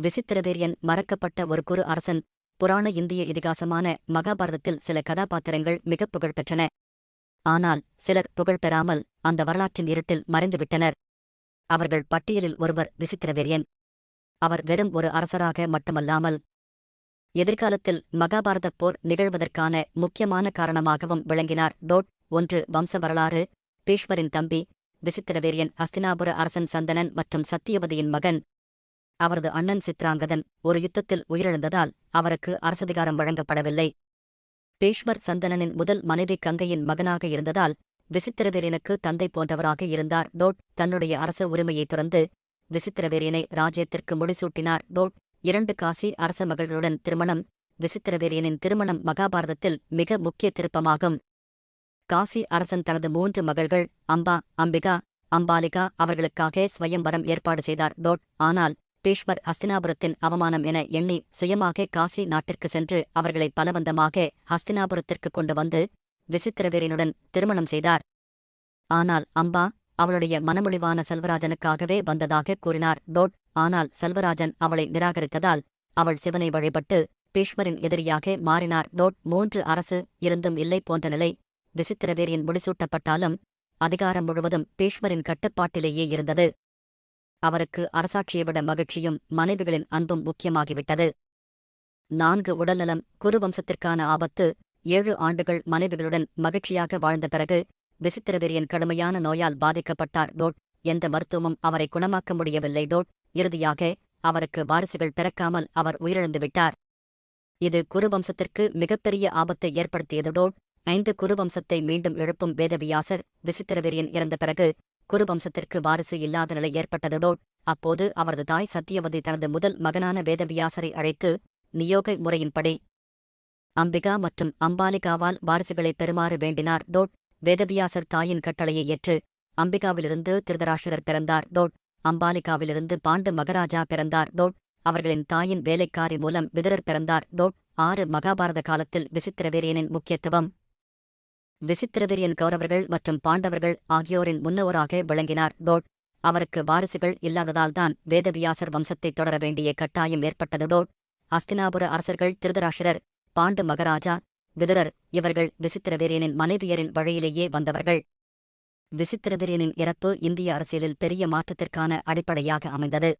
விசித்திரவேரியன் மறக்கப்பட்ட ஒரு குரு அரசன். புராண இந்திய இதிகாசமான மகாபாரதத்தில் சில கதாபாத்திரங்கள் மிகப் புகழ்பெற்றன. ஆனால் சிலர் புகழ் பெறாமல் அந்த வரலாற்றின் இருட்டில் மறைந்துவிட்டனர். அவர்கள் பட்டியலில் ஒருவர் விசித்திரவேரியன். அவர் வெறும் ஒரு அரசராக மட்டுமல்லாமல் எதிர்காலத்தில் மகாபாரதப் போர் நிகழ்வதற்கான முக்கியமான காரணமாகவும் விளங்கினார். டோட் ஒன்று வம்ச வரலாறு. பீஷ்மரின் தம்பி விசித்திரவேரியன் ஹஸ்தினாபுர அரசன் சந்தனன் மற்றும் சத்தியவதியின் மகன் அவரது அண்ணன் சித்ராங்கதன் ஒரு யுத்தத்தில் உயிரிழந்ததால் அவருக்கு அரசதிகாரம் வழங்கப்படவில்லை. பீஷ்மர் சந்தனனின் முதல் மனைவி கங்கையின் மகனாக இருந்ததால் விசித்திரவீரனுக்கு தந்தை போன்றவராக இருந்தார் டோட். தன்னுடைய அரச உரிமையை துறந்து விசித்திரவேரியனை ராஜ்யத்திற்கு முடிசூட்டினார் டோட். இரண்டு காசி அரச மகள்களுடன் திருமணம் விசித்திரவேரியனின் திருமணம் மகாபாரதத்தில் மிக முக்கிய திருப்பமாகும். காசி அரசன் தனது மூன்று மகள்கள் அம்பா அம்பிகா அம்பாலிகா அவர்களுக்காக ஸ்வயம்பரம் ஏற்பாடு செய்தார் டோட். ஆனால் பீஷ்மர் ஹஸ்தினாபுரத்தின் அவமானம் என எண்ணி சுயமாக காசி நாட்டிற்கு சென்று அவர்களை பலவந்தமாக ஹஸ்தினாபுரத்திற்கு கொண்டு வந்து விசித்திரவீரனுடன் திருமணம் செய்தார். ஆனால் அம்பா அவளுடைய மனமொழிவான செல்வராஜனுக்காகவே வந்ததாக கூறினார். டோட் ஆனால் செல்வராஜன் அவளை நிராகரித்ததால் அவள் சிவனை வழிபட்டு பீஷ்மரின் எதிரியாக மாறினார். டோட் மூன்று அரசு இருந்தும் இல்லை போன்ற நிலை விசித்திரவேரியின் முடிசூட்டப்பட்டாலும் அதிகாரம் முழுவதும் பீஷ்மரின் கட்டுப்பாட்டிலேயே இருந்தது. அவருக்கு அரசாட்சியை விட மகிழ்ச்சியும் மனைவிகளின் அன்பும் முக்கியமாகிவிட்டது. நான்கு உடல்நலம் குருவம்சத்திற்கான ஆபத்து ஏழு ஆண்டுகள் மனைவிகளுடன் மகிழ்ச்சியாக வாழ்ந்த பிறகு விசித்திரவீரியன் கடுமையான நோயால் பாதிக்கப்பட்டார் டோட். எந்த மருத்துவமும் அவரை குணமாக்க முடியவில்லை டோட். இறுதியாக அவருக்கு வாரிசுகள் பிறக்காமல் அவர் உயிரிழந்துவிட்டார். இது குருவம்சத்திற்கு மிகப்பெரிய ஆபத்தை ஏற்படுத்தியது டோட். ஐந்து குருவம்சத்தை மீண்டும் எழுப்பும் வேதவியாசர் விசித்திரவீரியன் இறந்த பிறகு குருவம்சத்திற்கு வாரிசு இல்லாத நிலை ஏற்பட்டது டோட் அப்போது அவரது தாய் சத்தியவதி தனது முதல் மகனான வேதவியாசரை அழைத்து நியோக முறையின்படி அம்பிகா மற்றும் அம்பாலிகாவால் வாரிசுகளை பெறுமாறு வேண்டினார். டோட் வேதவியாசர் தாயின் கட்டளையை ஏற்று அம்பிகாவிலிருந்து திருதராஷ்டிரர் பிறந்தார். டோட் அம்பாலிகாவிலிருந்து பாண்டு மகராஜா பிறந்தார். டோட் அவர்களின் தாயின் வேலைக்காரி மூலம் விதரர் பிறந்தார். டோட் ஆறு மகாபாரத காலத்தில் விசித்திரவீரியனின் முக்கியத்துவம் விசித்திரதிரியன் கௌரவர்கள் மற்றும் பாண்டவர்கள் ஆகியோரின் முன்னோராக விளங்கினார். டோட் அவருக்கு வாரிசுகள் இல்லாததால்தான் வேதவியாசர் வம்சத்தைத் தொடர வேண்டிய கட்டாயம் ஏற்பட்டது. டோட் அஸ்தினாபுர அரசர்கள் திருதராஷரர் பாண்டு மகராஜா விதுரர் இவர்கள் விசித்திரவீரியனின் மனைவியரின் வழியிலேயே வந்தவர்கள். விசித்திரவீரியனின் இறப்பு இந்திய அரசியலில் பெரிய மாற்றத்திற்கான அடிப்படையாக அமைந்தது.